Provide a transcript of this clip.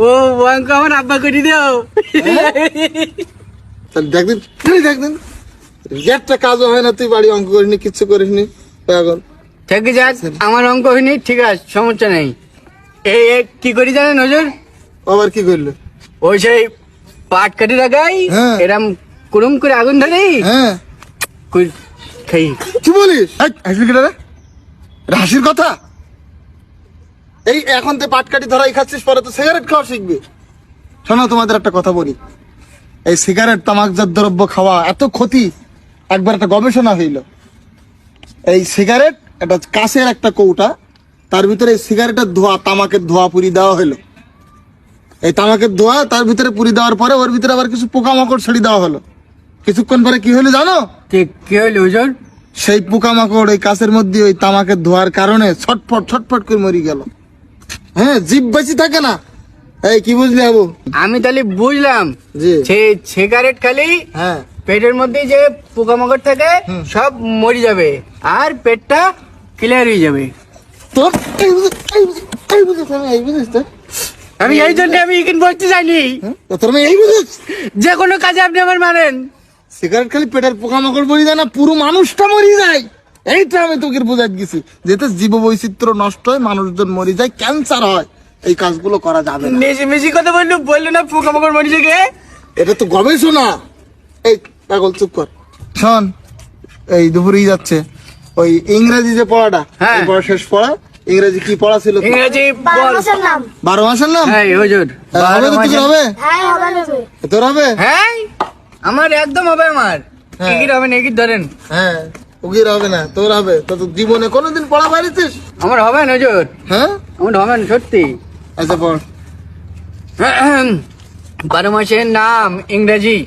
ও আমার আব্বা করে দিও। তাহলে দেখদিন তুই দেখদিন একটা কাজও হয় না তুই বাড়ি অঙ্ক কিচ্ছু করিসনি। এখন। ঠিক যাক আমার অঙ্ক হয়নি ঠিক আছে সমস্যা নেই। এই এই কি করি জানেন নজর? আবার কি করল? ওই সেই পাট কাটি লাগাই হ্যাঁ। এরম কুরুম করে আগুন ধরে। হ্যাঁ। কই- খাই। কি বলিস? হাট, হাসলি কেটে রে? এটা হাসির কথা? এই এখন তো পাটকাটি ধরাই খাচ্ছিস পরে তো সিগারেট খাওয়া শিখবি। শোনো তোমাদের একটা কথা বলি। এই সিগারেট তামাকজাত দ্রব্য খাওয়া এত ক্ষতি একবার একটা গবেষণা হইল। এই সিগারেট এটা কাছের একটা কৌটা তার ভিতরে এই সিগারেটের ধোয়া তামাকের ধোয়া পুরি দেওয়া হলো এই তামাকের ধোয়া তার ভিতরে পুরি দেওয়ার পরে ওর ভিতরে আবার কিছু পোকামাকড় ছেড়ে দেওয়া হলো। কিছুক্ষণ পরে কি হলো জানো? ঠিক কি হইল হুজুর সেই পোকামাকড় ওই কাছের মধ্যে ওই তামাকের ধোয়ার কারণে ছটফট ছটফট করে মরি গেল। হ্যাঁ জীব বেঁচে থাকে না। এই কি বুঝলি আবু? আমি তাহলে বুঝলাম। জি। সিগারেট খালি হ্যাঁ। পেটের মধ্যে যে পোকামাকড় থাকে সব মরে যাবে আর পেটটা ক্লিয়ার হয়ে যাবে। তোর আমি এই জন্য আমি এখানে হ্যাঁ? তোর এই বুঝিস? যে কোনো কাজে আপনি আমার মানেন সিগারেট খালি পেটের পোকামাকড় মরি যায় না পুরো মানুষটা মরি যায়। এইটা আমি তোকে বোঝাই গেছি যেতে জীব বৈচিত্র্য নষ্ট হয় মানুষজন মরি যায় ক্যান্সার হয় এই কাজগুলো করা যাবে না। বেশি বেশি কথা বলল বলল না পোকামাকড় মরে যাবে। এটা তো গবেষণা। এই পাগল চুপ কর। শোন এই দুপুরেই যাচ্ছে। ওই ইংরেজি যে পড়াটা হ্যাঁ। শেষ পড়া ইংরেজি কি পড়া ছিল ইংরেজি বারো বল। মাসের নাম। বারো মাসের নাম? হ্যাঁ হুজুর। হ্যাঁ, হবে তো তোর হবে? হ্যাঁ তোর হবে? হ্যাঁ আমার একদম হবে আমার। হ্যাঁ। টিকিট হবে না এগিয়ে ধরেন। হ্যাঁ। উগির হবে না তোর হবে। তো তোর জীবনে কোনোদিন পড়া পারিছিস আমার হবে না হুজুর। হ্যাঁ? আমার হবে না সত্যি। আচ্ছা পড়। বারো মাসের নাম ইংরেজি।